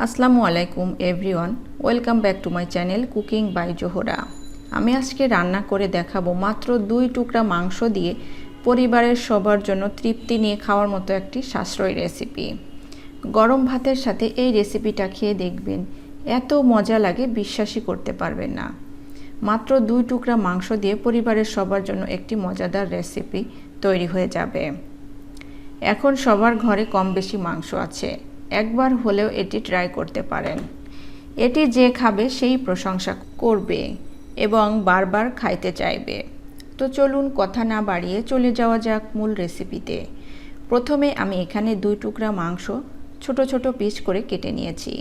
আসসালামু আলাইকুম everyone welcome back to my channel cooking by Zohra আমি আজকে রান্না করে দেখাবো মাত্র দুই টুকরা মাংস দিয়ে পরিবারের সবার জন্য তৃপ্তি নিয়ে খাওয়ার মতো একটি সাশ্রয়ী রেসিপি গরম ভাতের সাথে এই রেসিপিটা খেয়ে দেখবেন, এত মজা লাগে, বিশ্বাসই করতে পারবেন না। মাত্র দুই টুকরা মাংস দিয়ে পরিবারের সবার জন্য একটি মজাদার রেসিপি তৈরি হয়ে যাবে। এখন সবার ঘরে কম বেশি মাংস আছে। একবার হলেও এটি ট্রাই করতে পারেন। এটি যে খাবে সেই প্রশংসা করবে এবং বারবার খাইতে চাইবে। তো চলুন কথা না বাড়িয়ে চলে যাওয়া যাক মূল রেসিপিতে প্রথমে আমি এখানে দুই টুকরা মাংস ছোট ছোট পিস করে কেটে নিয়েছি।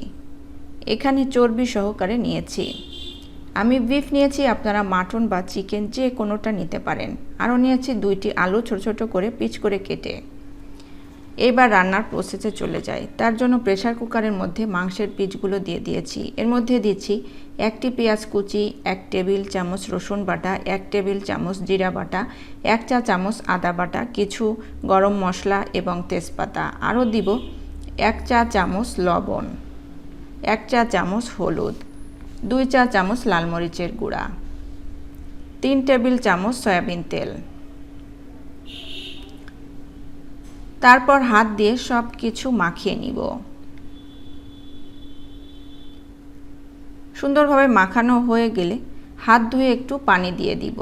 এখানে চর্বি সহকারে নিয়েছি। আমি বিফ নিয়েছি, আপনারা মাটন বা চিকেন যে কোনোটা নিতে পারেন। আরও নিয়েছি দুইটি আলু ছোট ছোট করে পিচ করে কেটে। এবার রান্নার প্রসেসে চলে যাই। তার জন্য প্রেশার কুকারের মধ্যে মাংসের পিচগুলো দিয়ে দিয়েছি। এর মধ্যে দিচ্ছি একটি পেঁয়াজ কুচি, এক টেবিল চামচ রসুন বাটা, এক টেবিল চামচ জিরা বাটা, এক চা চামচ আদা বাটা, কিছু গরম মশলা এবং তেজপাতা। আরও দিব এক চা চামচ লবণ, এক চা চামচ হলুদ, দুই চা চামচ লাল মরিচের গুঁড়া, তিন টেবিল চামচ সয়াবিন তেল। তারপর হাত দিয়ে সব কিছু মাখিয়ে নিব। সুন্দরভাবে মাখানো হয়ে গেলে হাত ধুয়ে একটু পানি দিয়ে দিব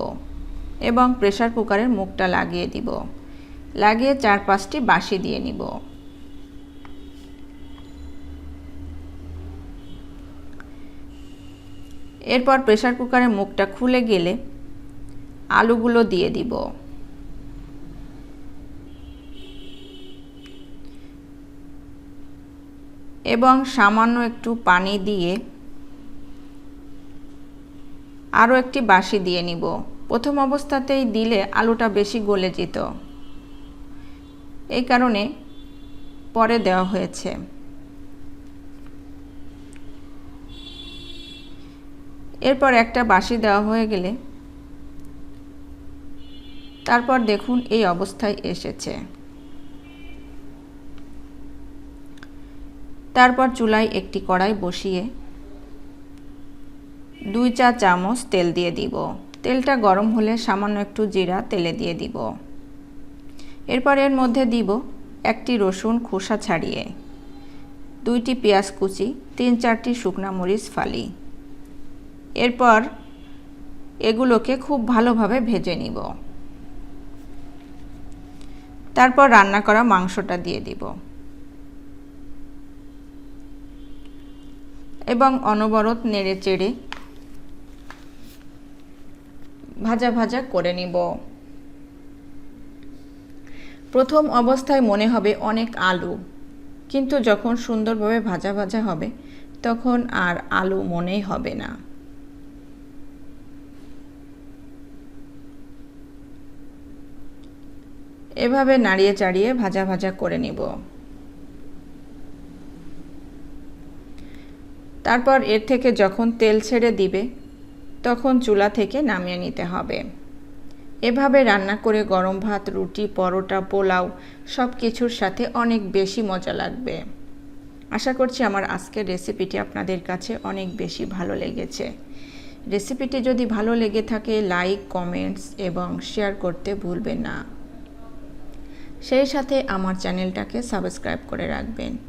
এবং প্রেশার কুকারের মুখটা লাগিয়ে দিব। লাগিয়ে চার পাঁচটি বাসি দিয়ে নিব। এরপর প্রেশার কুকারের মুখটা খুলে গেলে আলুগুলো দিয়ে দিব। এবং সামান্য একটু পানি দিয়ে আরও একটি বাসি দিয়ে নিব। প্রথম অবস্থাতেই দিলে আলুটা বেশি গলে যেত। এই কারণে পরে দেওয়া হয়েছে। এরপর একটা বাসি দেওয়া হয়ে গেলে তারপর দেখুন এই অবস্থায় এসেছে। তারপর চুলায় একটি কড়াই বসিয়ে দুই চা চামচ তেল দিয়ে দিব। তেলটা গরম হলে সামান্য একটু জিরা তেলে দিয়ে দিব। এরপর এর মধ্যে দিব একটি রসুন খোসা ছাড়িয়ে, দুইটি পেঁয়াজ কুচি, তিন চারটি শুকনা মরিচ ফালি। এরপর এগুলোকে খুব ভালোভাবে ভেজে নিব। তারপর রান্না করা মাংসটা দিয়ে দিব। এবং অনবরত নেড়ে চেড়ে ভাজা ভাজা করে নিব। প্রথম অবস্থায় মনে হবে অনেক আলু, কিন্তু যখন সুন্দরভাবে ভাজা ভাজা হবে, তখন আর আলু মনেই হবে না। এভাবে নাড়িয়ে চাড়িয়ে ভাজা ভাজা করে নিব। তারপর এর থেকে যখন তেল ছেড়ে দিবে, তখন চুলা থেকে নামিয়ে নিতে হবে। এভাবে রান্না করে গরম ভাত, রুটি, পরোটা, পোলাও সব কিছুর সাথে অনেক বেশি মজা লাগবে। আশা করছি আমার আজকের রেসিপিটি আপনাদের কাছে অনেক বেশি ভালো লেগেছে। রেসিপিটি যদি ভালো লেগে থাকে, লাইক, কমেন্টস এবং শেয়ার করতে ভুলবেন না। সেই সাথে আমার চ্যানেলটাকে সাবস্ক্রাইব করে রাখবেন।